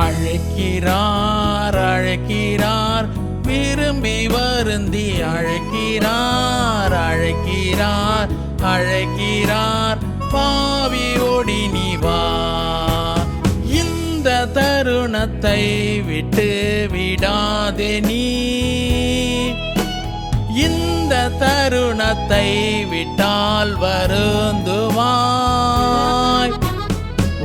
அழைக்கிறார் அழைக்கிறார். விரும்பி வருந்தி அழைக்கிறார் அழைக்கிறார் அழைக்கிறார். பாவி ஓடி நீ இந்த தருணத்தை விட்டு விடாதே நீ. இந்த தருணத்தை விட்டால் வருந்துவான்.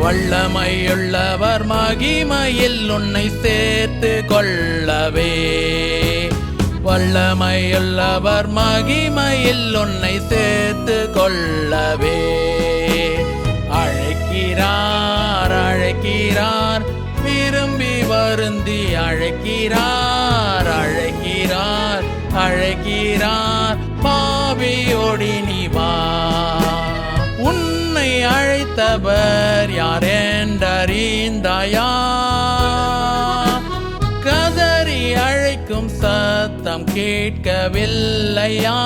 வல்லமையுள்ளவர் மகிமையில் உன்னை சேர்த்து கொள்ளவே. வல்லமையுள்ளவர் மகிமையில் உன்னை சேர்த்து கொள்ளவே. அழைக்கிறார் அழைக்கிறார் விரும்பி வருந்தி அழைக்கிறார் அழைக்கிறார் அழைக்கிறார் பாவியோடி அழைத்தவர் யார் கதறி அழைக்கும் சத்தம் கேட்கவில்லையா?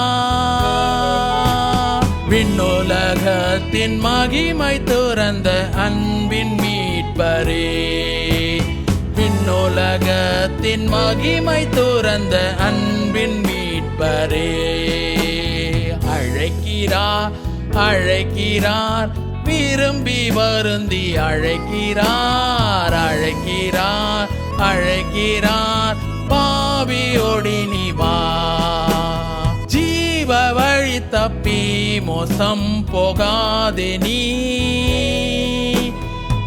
விண்ணுலகத்தின் மகிமை துறந்த அன்பின் மீட்பரே. விண்ணுலகத்தின் மகிமை துறந்த அன்பின் மீட்பரே. அழைக்கிறார் அழைக்கிறார் விரும்பி வருந்தி அழைக்கிறார் அழைக்கிறார் அழைக்கிறார். பாவியோடி நீ வா. ஜீவ வழி தப்பி மோசம் போகாதே நீ.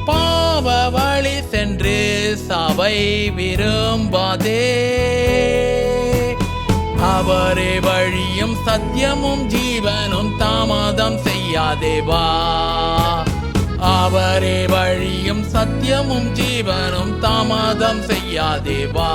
பாவ வழி சென்று சபை விரும்பாதே. அவரே வழியும் சத்தியமும் ஜீவனும் தாமதம் செய்யாதேவா. அவரே வழியும் சத்தியமும் ஜீவனும் தாமதம் செய்யாதேவா.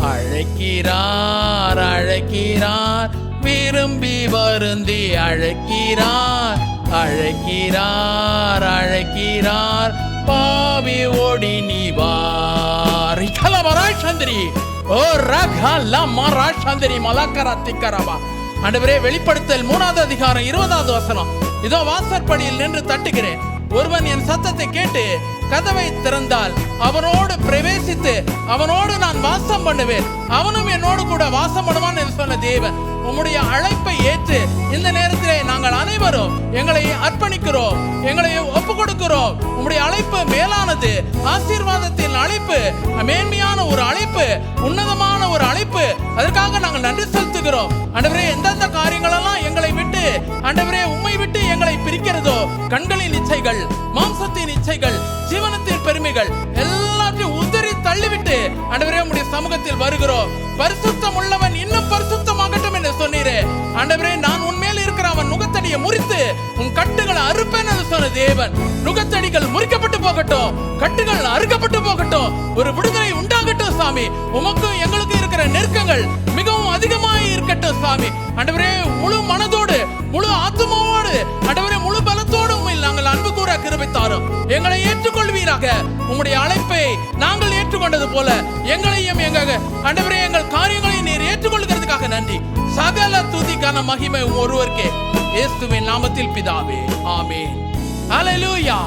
அழைக்கிறார் அழைக்கிறார் விரும்பி வருந்தி அழைக்கிறார். அழைக்கிறார் அழைக்கிறார் பாவி ஓடி நீ வாரி. கலவராய் சந்திரி. ஓ ரகல மராய் சந்திரி மலக்கர திக்கராவா. ஆண்டவரே வெளிப்படுத்தல் மூணாவது அதிகாரம் இருபதாவது வசனம். இதோ வாசற்படியில் நின்று தட்டுகிறேன். ஒருவன் என் சத்தத்தை கேட்டு கதவை திறந்தால் அவனோடு பிரவேசித்து அவனோடு நான் வாசம் பண்ணுவேன். அவனும் என்னோடு கூட வாசம் பண்ணுவான் என்று சொன்ன தேவன். உம்முடைய அழைப்பை ஏற்று இந்த நேரத்திலே நாங்கள் அனைவரும் எங்களை அர்ப்பணிக்கிறோம். உம்முடைய அழைப்பு மேலானது. ஆசீர்வாதத்தின் அழைப்பு மேன்மையான ஒரு அழைப்பு உன்னதமான ஒரு அழைப்பு. அதற்காக நாங்கள் நன்றி செலுத்துகிறோம். ஆண்டவரே எந்தெந்த காரியங்களெல்லாம் எங்களை விட்டு ஆண்டவரே உம்மை விட்டு எங்களை பிரிக்கிறதோ கண்களின் இச்சைகள் சமூகத்தில் வருகிறோம். பரிசுத்தம் உள்ளவன் இன்னும் பரிசுத்தமாகட்டும் என்று சொன்னீரே. ஆண்டவரே நான் உன்மேல் இருக்கிற அவன் நுகத்தடியை முறித்து உன் கட்டுகளை அறுப்பேன் என்று சொன்ன தேவன். நுகத்தடிகள் முறிக்கப்பட்டு போகட்டும். கட்டுகள் அறுக்கப்பட்டு போகட்டும். ஒரு விடுதலை உண்டாகட்டும் சாமி. உமக்கும் எங்களுக்கும் இருக்கிற நெருக்கங்கள் மிகவும் அதிகமாக இருக்கட்டும் சாமி. ஆண்டவரே முழு மனதோடு முழு ஆத்மாவோடு ஆண்டவரே முழு பலத்தோடு உண்மையில் நாங்கள் அன்பு கூற கிருபை தாரும் எங்களை ஏற்றுக்கொள்வீராக. உங்களுடைய அழைப்பை நாங்கள் ஏற்றுக்கொண்டது போல எங்கள் எங்களையும் எங்க ஆண்டவரே எங்கள் காரியங்களை நீர் ஏற்றுக்கொள்கிறதுக்காக நன்றி. சகல துதிக்கான மகிமை ஒருவருக்கே. இயேசுவின் நாமத்தில் பிதாவே ஆமே ஹalleluya.